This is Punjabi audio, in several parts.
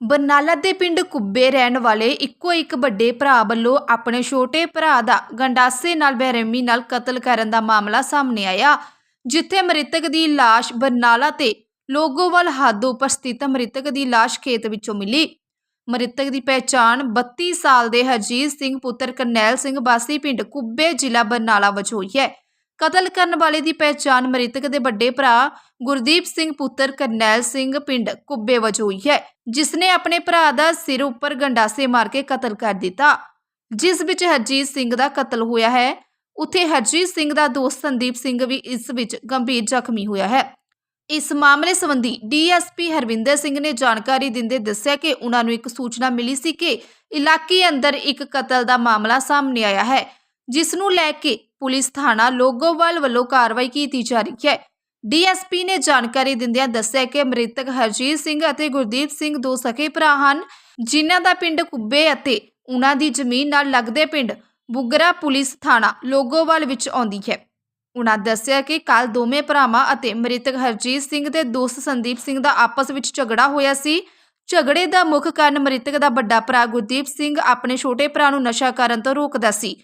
ਬਰਨਾਲਾ ਦੇ ਪਿੰਡ ਕੁੱਬੇ ਰਹਿਣ ਵਾਲੇ ਇੱਕੋ ਇੱਕ ਵੱਡੇ ਭਰਾ ਵੱਲੋਂ ਆਪਣੇ ਛੋਟੇ ਭਰਾ ਦਾ ਗੰਡਾਸੇ ਨਾਲ ਬੇਰਹਿਮੀ ਨਾਲ ਕਤਲ ਕਰਨ ਦਾ ਮਾਮਲਾ ਸਾਹਮਣੇ ਆਇਆ, ਜਿੱਥੇ ਮ੍ਰਿਤਕ ਦੀ ਲਾਸ਼ ਬਰਨਾਲਾ ਤੇ ਲੋਗੋਵਾਲ ਹੱਦ ਉੱਪਰ ਸਥਿਤ ਮ੍ਰਿਤਕ ਦੀ ਲਾਸ਼ ਖੇਤ ਵਿੱਚੋਂ ਮਿਲੀ। ਮ੍ਰਿਤਕ ਦੀ ਪਹਿਚਾਣ 32 ਸਾਲ ਦੇ ਹਰਜੀਤ ਸਿੰਘ ਪੁੱਤਰ ਕਰਨੈਲ ਸਿੰਘ ਬਾਸੀ ਪਿੰਡ ਕੁੱਬੇ ਜ਼ਿਲ੍ਹਾ ਬਰਨਾਲਾ ਵਜੋਂ ਹੋਈ ਹੈ। ਕਤਲ ਕਰਨ ਵਾਲੇ ਦੀ ਪਹਿਚਾਣ ਮ੍ਰਿਤਕ ਦੇ ਵੱਡੇ ਭਰਾ ਗੁਰਦੀਪ ਸਿੰਘ ਪੁੱਤਰ ਕਰਨੈਲ ਸਿੰਘ ਪਿੰਡ ਕੁੱਬੇ ਵਜੋਂ ਹੋਈ ਹੈ, ਜਿਸ ਨੇ ਆਪਣੇ ਭਰਾ ਦਾ ਸਿਰ ਉੱਪਰ ਗੰਡਾਸੇ ਮਾਰ ਕੇ ਕਤਲ ਕਰ ਦਿੱਤਾ। ਜਿਸ ਵਿੱਚ ਹਰਜੀਤ ਸਿੰਘ ਦਾ ਕਤਲ ਹੋਇਆ ਹੈ। ਉੱਥੇ ਹਰਜੀਤ ਸਿੰਘ ਦਾ ਦੋਸਤ ਸੰਦੀਪ ਸਿੰਘ ਵੀ ਇਸ ਵਿੱਚ ਗੰਭੀਰ ਜ਼ਖਮੀ ਹੋਇਆ ਹੈ। ਇਸ ਮਾਮਲੇ ਸੰਬੰਧੀ ਡੀਐਸਪੀ ਹਰਵਿੰਦਰ ਸਿੰਘ ਨੇ ਜਾਣਕਾਰੀ ਦਿੰਦੇ ਦੱਸਿਆ ਕਿ ਉਹਨਾਂ ਨੂੰ ਇੱਕ ਸੂਚਨਾ ਮਿਲੀ ਸੀ ਕਿ ਇਲਾਕੇ ਅੰਦਰ ਇੱਕ ਕਤਲ ਦਾ ਮਾਮਲਾ ਸਾਹਮਣੇ ਆਇਆ ਹੈ, ਜਿਸ ਨੂੰ ਲੈ ਕੇ ਪੁਲਿਸ ਥਾਣਾ ਲੋਗੋਵਾਲ ਵੱਲੋਂ ਕਾਰਵਾਈ ਕੀਤੀ ਜਾ ਰਹੀ ਹੈ। ਡੀਐਸਪੀ ਨੇ ਜਾਣਕਾਰੀ ਦਿੰਦਿਆਂ ਦੱਸਿਆ ਕਿ ਮ੍ਰਿਤਕ ਹਰਜੀਤ ਸਿੰਘ ਅਤੇ ਗੁਰਦੀਪ ਸਿੰਘ ਦੋ ਸਕੇ ਭਰਾ ਹਨ, ਜਿਨ੍ਹਾਂ ਦਾ ਪਿੰਡ ਕੁੱਬੇ ਅਤੇ ਉਹਨਾਂ ਦੀ ਜ਼ਮੀਨ ਨਾਲ ਲੱਗਦੇ ਪਿੰਡ ਬੁਗਰਾ ਪੁਲਿਸ ਥਾਣਾ ਲੋਗੋਵਾਲ ਵਿੱਚ ਆਉਂਦੀ ਹੈ। ਉਹਨਾਂ ਦੱਸਿਆ ਕਿ ਕੱਲ ਦੋਵੇਂ ਭਰਾਵਾਂ ਅਤੇ ਮ੍ਰਿਤਕ ਹਰਜੀਤ ਸਿੰਘ ਦੇ ਦੋਸਤ ਸੰਦੀਪ ਸਿੰਘ ਦਾ ਆਪਸ ਵਿੱਚ ਝਗੜਾ ਹੋਇਆ ਸੀ। ਝਗੜੇ ਦਾ ਮੁੱਖ ਕਾਰਨ ਮ੍ਰਿਤਕ ਦਾ ਵੱਡਾ ਭਰਾ ਗੁਰਦੀਪ ਸਿੰਘ ਆਪਣੇ ਛੋਟੇ ਭਰਾ ਨੂੰ ਨਸ਼ਾ ਕਰਨ ਤੋਂ ਰੋਕਦਾ ਸੀ।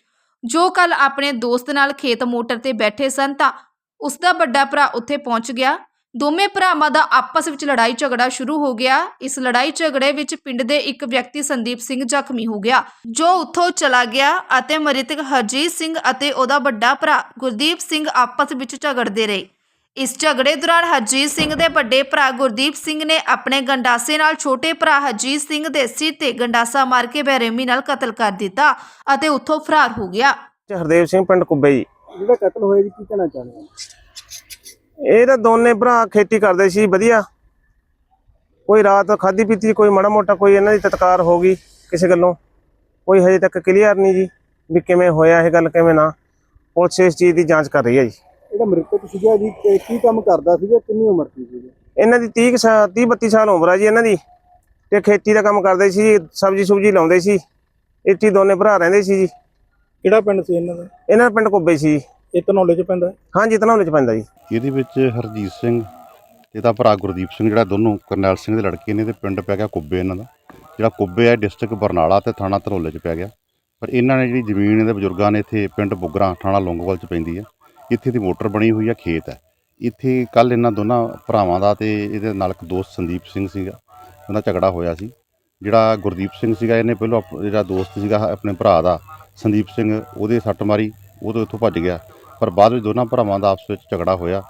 ਜੋ ਕੱਲ ਆਪਣੇ ਦੋਸਤ ਨਾਲ ਖੇਤ ਮੋਟਰ ਤੇ ਬੈਠੇ ਸਨ ਤਾਂ ਉਸ ਦਾ ਵੱਡਾ ਭਰਾ ਉੱਥੇ ਪਹੁੰਚ ਗਿਆ। ਦੋਵੇਂ ਭਰਾਵਾਂ ਦਾ ਆਪਸ ਵਿੱਚ ਲੜਾਈ ਝਗੜਾ ਸ਼ੁਰੂ ਹੋ ਗਿਆ। ਇਸ ਲੜਾਈ ਝਗੜੇ ਵਿੱਚ ਪਿੰਡ ਦੇ ਇੱਕ ਵਿਅਕਤੀ ਸੰਦੀਪ ਸਿੰਘ ਜ਼ਖਮੀ ਹੋ ਗਿਆ, ਜੋ ਉੱਥੋਂ ਚਲਾ ਗਿਆ ਅਤੇ ਮ੍ਰਿਤਕ ਹਰਜੀਤ ਸਿੰਘ ਅਤੇ ਉਹਦਾ ਵੱਡਾ ਭਰਾ ਗੁਰਦੀਪ ਸਿੰਘ ਆਪਸ ਵਿੱਚ ਝਗੜਦੇ ਰਹੇ। ਇਸ ਝਗੜੇ ਦੌਰਾਨ ਹਰਜੀਤ ਸਿੰਘ ਦੇ ਵੱਡੇ ਭਰਾ ਗੁਰਦੀਪ ਸਿੰਘ ਨੇ ਆਪਣੇ ਗੰਡਾਸੇ ਨਾਲ ਛੋਟੇ ਭਰਾ ਹਰਜੀਤ ਸਿੰਘ ਦੇ ਸਿਰ ਤੇ ਗੰਡਾਸਾ ਮਾਰ ਕੇ ਬੇਰਹਿਮੀ ਨਾਲ ਕਤਲ ਕਰ ਦਿੱਤਾ ਅਤੇ ਉੱਥੋਂ ਫਰਾਰ ਹੋ ਗਿਆ। ਹਰਦੇਵ ਸਿੰਘ ਪਿੰਡ ਕੁੱਬੇ ਜੀ। ਜਿਹੜਾ ਕਤਲ ਹੋਇਆ ਜੀ ਕੀ ਕਹਿਣਾ ਚਾਹੁੰਦੇ ਹੋ? ਇਹ ਤਾਂ ਦੋਨੇ ਭਰਾ ਖੇਤੀ ਕਰਦੇ ਸੀ ਵਧੀਆ। ਕੋਈ ਰਾਤ ਖਾਦੀ ਪੀਤੀ ਕੋਈ ਮਾੜਾ ਮੋਟਾ ਕੋਈ ਇਹਨਾਂ ਦੀ ਤਤਕਾਰ ਹੋ ਗਈ ਕਿਸੇ ਗੱਲੋਂ। ਕੋਈ ਹਜੇ ਤੱਕ ਕਲੀਅਰ ਨਹੀਂ ਜੀ ਵੀ ਕਿਵੇਂ ਹੋਇਆ ਇਹ ਗੱਲ ਕਿਵੇਂ ਨਾ। ਪੁਲਿਸ ਇਸ ਚੀਜ਼ ਦੀ ਜਾਂਚ ਕਰ ਰਹੀ ਹੈ ਜੀ। ਜਿਹੜਾ ਮ੍ਰਿਤਕ ਸੀਗਾ ਜੀ ਕੀ ਕੰਮ ਕਰਦਾ ਸੀਗਾ ਕਿੰਨੀ ਉਮਰ ਸੀ ਜੀ? ਇਹਨਾਂ ਦੀ 30 ਸਾਲ 30 32 ਸਾਲ ਉਮਰ ਆ ਜੀ ਇਹਨਾਂ ਦੀ। ਤੇ ਖੇਤੀ ਦਾ ਕੰਮ ਕਰਦੇ ਸੀ ਸਬਜ਼ੀ ਸੁਬਜੀ ਲਾਉਂਦੇ ਸੀ। ਇੱਥੇ ਦੋਨੇ ਭਰਾ ਰਹਿੰਦੇ ਸੀ ਜੀ। ਕਿਹੜਾ ਪਿੰਡ ਸੀ ਇਹਨਾਂ ਦਾ? ਇਹਨਾਂ ਦਾ ਪਿੰਡ ਕੁੱਬੇ ਸੀ। ਜੀ। ਇਹ ਧਨੌਲੇ ਚ ਪੈਂਦਾ? ਹਾਂਜੀ ਤਨਾਉਲੇ ਚ ਪੈਂਦਾ ਜੀ। ਇਹਦੇ ਵਿੱਚ ਹਰਜੀਤ ਸਿੰਘ ਤੇ ਇਹਦਾ ਭਰਾ ਗੁਰਦੀਪ ਸਿੰਘ ਜਿਹੜਾ ਦੋਨੋਂ ਕਰਨੈਲ ਸਿੰਘ ਦੇ ਲੜਕੇ ਨੇ ਤੇ ਪਿੰਡ ਪੈ ਗਿਆ ਕੁੱਬੇ ਇਹਨਾਂ ਦਾ। ਜਿਹੜਾ ਕੁੱਬੇ ਹੈ ਡਿਸਟ੍ਰਿਕਟ ਬਰਨਾਲਾ ਤੇ ਥਾਣਾ ਧਰੋਲੇ ਚ ਪੈ ਗਿਆ। ਪਰ ਇਹਨਾਂ ਨੇ ਜਿਹੜੀ ਜ਼ਮੀਨ ਇਹਦੇ ਬਜ਼ੁਰਗਾਂ ਨੇ ਇੱਥੇ ਪਿੰਡ ਬੁਗਰਾ ਥਾਣਾ ਲੌਂਗੋਵਾਲ ਚ ਪੈਂਦੀ ਹੈ ਇੱਥੇ ਦੀ ਮੋਟਰ ਬਣੀ ਹੋਈ ਆ, ਖੇਤ ਹੈ। ਇੱਥੇ ਕੱਲ ਇਹਨਾਂ ਦੋਨਾਂ ਭਰਾਵਾਂ ਦਾ ਤੇ ਇਹਦੇ ਨਾਲ ਇੱਕ ਦੋਸਤ ਸੰਦੀਪ ਸਿੰਘ ਸੀਗਾ, ਉਹਦਾ ਝਗੜਾ ਹੋਇਆ ਸੀ। ਜਿਹੜਾ ਗੁਰਦੀਪ ਸਿੰਘ ਸੀਗਾ, ਇਹਨੇ ਪਹਿਲਾਂ ਆਪ- ਜਿਹੜਾ ਦੋਸਤ ਸੀਗਾ ਆਪਣੇ ਭਰਾ ਦਾ, ਸੰਦੀਪ ਸਿੰਘ, ਉਹਦੇ ਸੱਟ ਮਾਰੀ, ਉਹ ਤੋਂ ਇੱਥੋਂ ਭੱਜ ਗਿਆ। ਪਰ ਬਾਅਦ ਵਿੱਚ ਦੋਨਾਂ ਭਰਾਵਾਂ ਦਾ ਆਪਸ ਵਿੱਚ ਝਗੜਾ ਹੋਇਆ।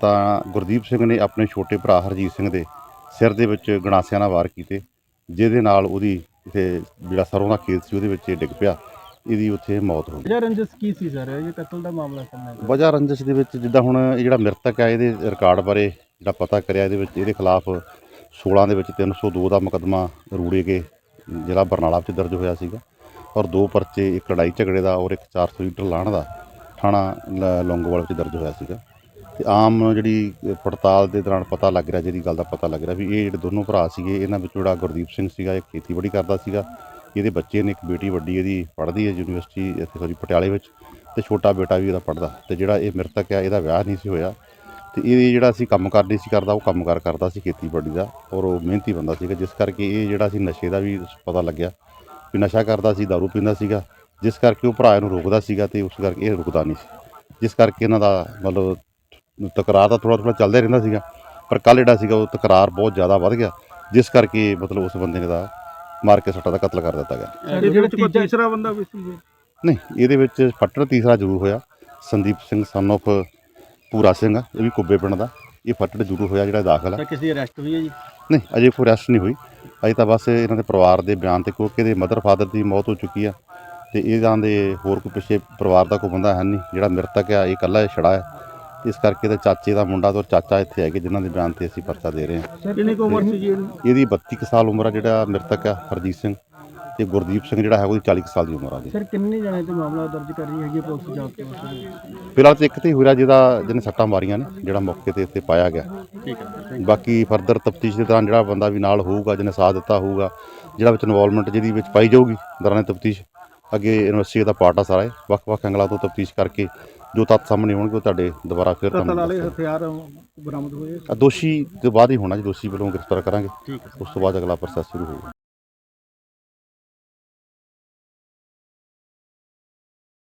ਤਾਂ ਗੁਰਦੀਪ ਸਿੰਘ ਨੇ ਆਪਣੇ ਛੋਟੇ ਭਰਾ ਹਰਜੀਤ ਸਿੰਘ ਦੇ ਸਿਰ ਦੇ ਵਿੱਚ ਗਣਾਸਿਆਂ ਨਾਲ ਵਾਰ ਕੀਤੇ, ਜਿਹਦੇ ਨਾਲ ਉਹਦੀ ਇੱਥੇ ਜਿਹੜਾ ਸਰੋਂ ਦਾ ਖੇਤ ਸੀ, ਉਹਦੇ ਵਿੱਚ ਇਹ ਡਿੱਗ ਪਿਆ। ਇਹਦੀ ਉੱਥੇ ਮੌਤ ਹੋ ਗਈ। ਰੰਜਸ ਕੀ ਸੀ ਸਰ? ਇਹ ਕਤਲ ਦਾ ਮਾਮਲਾ ਸਾਹਮਣੇ ਵਜ੍ਹਾ ਰੰਜਿਸ਼ ਦੇ ਵਿੱਚ ਜਿੱਦਾਂ ਹੁਣ ਇਹ ਜਿਹੜਾ ਮ੍ਰਿਤਕ ਹੈ ਇਹਦੇ ਰਿਕਾਰਡ ਬਾਰੇ ਜਿਹੜਾ ਪਤਾ ਕਰਿਆ ਇਹਦੇ ਵਿੱਚ ਇਹਦੇ ਖਿਲਾਫ 16 ਦੇ ਵਿੱਚ 302 ਦਾ ਮੁਕੱਦਮਾ ਰੂੜੇ ਕੇ ਜ਼ਿਲ੍ਹਾ ਬਰਨਾਲਾ ਵਿੱਚ ਦਰਜ ਹੋਇਆ ਸੀਗਾ। ਔਰ ਦੋ ਪਰਚੇ ਇੱਕ ਲੜਾਈ ਝਗੜੇ ਦਾ ਔਰ ਇੱਕ 400 ਲੀਟਰ ਲਾਣ ਦਾ ਥਾਣਾ ਲ- ਲੌਂਗੋਵਾਲ ਵਿੱਚ ਦਰਜ ਹੋਇਆ ਸੀਗਾ। ਤੇ ਆਮ ਜਿਹੜੀ ਪੜਤਾਲ ਦੇ ਦੌਰਾਨ ਪਤਾ ਲੱਗ ਰਿਹਾ ਜਿਹੜੀ ਗੱਲ ਦਾ ਪਤਾ ਲੱਗ ਰਿਹਾ ਵੀ ਇਹ ਜਿਹੜੇ ਦੋਨੋਂ ਭਰਾ ਸੀਗੇ ਇਹਨਾਂ ਵਿੱਚ ਜਿਹੜਾ ਗੁਰਦੀਪ ਸਿੰਘ ਸੀਗਾ ਇਹ ਖੇਤੀਬਾੜੀ ਕਰਦਾ ਸੀਗਾ। ਇਹਦੇ ਬੱਚੇ ਨੇ ਇੱਕ ਬੇਟੀ ਵੱਡੀ ਇਹਦੀ ਪੜ੍ਹਦੀ ਹੈ ਯੂਨੀਵਰਸਿਟੀ ਇੱਥੇ ਸੌਰੀ ਪਟਿਆਲੇ ਵਿੱਚ ਤੇ ਛੋਟਾ ਬੇਟਾ ਵੀ ਇਹਦਾ ਪੜ੍ਹਦਾ ਤੇ ਜਿਹੜਾ ਇਹ ਮ੍ਰਿਤਕ ਆ ਇਹਦਾ ਵਿਆਹ ਨਹੀਂ ਸੀ ਹੋਇਆ ਤੇ ਇਹ ਜਿਹੜਾ ਸੀ ਕੰਮਕਾਰ ਨਹੀਂ ਸੀ ਕਰਦਾ, ਉਹ ਕੰਮਕਾਰ ਕਰਦਾ ਸੀ ਖੇਤੀਬਾੜੀ ਦਾ ਔਰ ਉਹ ਮਿਹਨਤੀ ਬੰਦਾ ਸੀਗਾ, ਜਿਸ ਕਰਕੇ ਇਹ ਜਿਹੜਾ ਸੀ ਨਸ਼ੇ ਦਾ ਵੀ ਪਤਾ ਲੱਗਿਆ ਵੀ ਨਸ਼ਾ ਕਰਦਾ ਸੀ दारू ਪੀਂਦਾ ਸੀਗਾ, ਜਿਸ ਕਰਕੇ ਉਹ ਭਰਾ ਨੂੰ ਰੋਕਦਾ ਸੀਗਾ ਤੇ ਉਸ ਕਰਕੇ ਇਹ ਰੁਕਦਾ ਨਹੀਂ ਸੀ। ਜਿਸ ਕਰਕੇ ਇਹਨਾਂ ਦਾ ਮਤਲਬ ਤਕਰਾਰ ਦਾ ਥੋੜਾ ਥੋੜਾ ਚੱਲਦਾ ਰਹਿੰਦਾ ਸੀਗਾ, ਪਰ ਕੱਲ ਜਿਹੜਾ ਸੀਗਾ ਉਹ ਤਕਰਾਰ ਬਹੁਤ ਜ਼ਿਆਦਾ ਵੱਧ ਗਿਆ, ਜਿਸ ਕਰਕੇ ਮਤਲਬ ਉਸ ਬੰਦੇ ਦਾ ਮਾਰ ਕੇ ਸੱਟਾ ਦਾ ਕਤਲ ਕਰ ਦਿੱਤਾ ਗਿਆ। ਇਹਦੇ ਵਿੱਚ ਕੋਈ ਤੀਸਰਾ ਬੰਦਾ ਵੀ ਸੀ ਨਹੀਂ ਇਹਦੇ ਵਿੱਚ ਫੱਟੜ ਤੀਸਰਾ ਜ਼ਰੂਰ ਹੋਇਆ। ਸੰਦੀਪ ਸਿੰਘ son of ਪੂਰਾ ਸਿੰਘ ਆ, ਇਹ ਵੀ ਕੁੱਬੇ ਪਿੰਡ ਦਾ। ਇਹ ਫੱਟੜ ਜ਼ਰੂਰ ਹੋਇਆ ਜਿਹੜਾ ਦਾਖਲ ਆ। ਕਿਸੇ ਦੀ ਅਰੈਸਟ ਹੋਈ ਹੈ ਜੀ? ਨਹੀਂ ਅਜੇ ਕੋਈ ਅਰੈਸਟ ਨਹੀਂ ਹੋਈ। ਅਜੇ ਤਾਂ ਬਸ ਇਹਨਾਂ ਦੇ ਪਰਿਵਾਰ ਦੇ ਬਿਆਨ ਤੇ ਕਿਉਂਕਿ ਇਹਦੇ ਮਦਰ ਫਾਦਰ ਦੀ ਮੌਤ ਹੋ ਚੁੱਕੀ ਆ। ਤੇ ਇਹਨਾਂ ਦੇ ਹੋਰ ਕੋਈ ਪਿੱਛੇ ਪਰਿਵਾਰ ਦਾ ਕੋਈ ਬੰਦਾ ਹੈ ਨਹੀਂ ਜਿਹੜਾ ਮ੍ਰਿਤਕ ਆ ਇਹ ਇਕੱਲਾ ਛੜਾ ਹੈ। ਇਸ ਕਰਕੇ ਇਹਦੇ ਚਾਚੇ ਦਾ ਮੁੰਡਾ ਤੇ ਚਾਚਾ ਇੱਥੇ ਹੈਗੇ ਜਿਨ੍ਹਾਂ ਦੇ ਬਿਆਨ ਤੇ ਅਸੀਂ ਪਰਚਾ ਦੇ ਰਹੇ ਹਾਂ। ਕਿੰਨੀ ਕੁ ਉਮਰ ਸੀ ਜੀ ਇਹਦੀ? 32 ਕੁ ਸਾਲ ਉਮਰ ਆ ਜਿਹੜਾ ਮ੍ਰਿਤਕ ਆ ਹਰਜੀਤ ਸਿੰਘ ਤੇ ਗੁਰਦੀਪ ਸਿੰਘ ਜਿਹੜਾ ਹੈ ਉਹਦੀ 40 ਕੁ ਸਾਲ ਦੀ ਉਮਰ ਆ ਜੀ। ਸਰ ਕਿੰਨੇ ਜਣੇ ਤੇ ਮਾਮਲਾ ਦਰਜ ਕਰ ਰਹੀ ਹੈਗੀ ਹੈ ਪੁਲਿਸ ਜਾਂਚ ਦੇ ਵਿੱਚ ਫਿਲਹਾਲ ਤੇ ਇੱਕ ਤੇ ਹੀ ਹੋਇਆ ਜਿਹਦਾ ਜਿਹਨੇ ਸੱਟਾਂ ਮਾਰੀਆਂ ਨੇ ਜਿਹੜਾ ਮੌਕੇ ਤੇ ਇੱਥੇ ਪਾਇਆ ਗਿਆ। ਠੀਕ ਹੈ ਬਾਕੀ ਫਰਦਰ ਤਫਤੀਸ਼ ਦੇ ਦੌਰਾਨ ਜਿਹੜਾ ਬੰਦਾ ਵੀ ਨਾਲ ਹੋਊਗਾ ਜਿਹਨੇ ਸਾਥ ਦਿੱਤਾ ਹੋਊਗਾ ਜਿਹੜਾ ਵਿੱਚ ਇਨਵੋਲਵਮੈਂਟ ਜਿਹਦੀ ਵਿੱਚ ਪਾਈ ਜਾਊਗੀ ਦੌਰਾਨ ਤਫਤੀਸ਼ ਅੱਗੇ ਯੂਨੀਵਰਸਿਟੀ ਦਾ ਪਾਰਟ ਆ ਸਾਰਾ ਇਹ। ਵੱਖ-ਵੱਖ ਐਂਗਲਾਂ ਤੋਂ ਤਫਤੀਸ਼ ਕਰਕੇ ਜੋ ਤੱਥ ਸਾਹਮਣੇ ਆਉਣਗੇ ਉਹ ਤੁਹਾਡੇ ਦੁਬਾਰਾ ਫਿਰ ਤੁਹਾਨੂੰ ਵਾਲੇ ਦੱਸਾਂਗੇ। ਹਥਿਆਰ ਬਰਾਮਦ ਹੋਏ ਆ। ਦੋਸ਼ੀ ਤੋਂ ਬਾਅਦ ਹੀ ਹੋਣਾ ਜੀ ਦੋਸ਼ੀ ਵੱਲੋਂ ਗ੍ਰਿਫਤਾਰ ਕਰਾਂਗੇ। ਉਸ ਤੋਂ ਬਾਅਦ ਅਗਲਾ ਪ੍ਰੋਸੈਸ ਸ਼ੁਰੂ ਹੋਊਗਾ।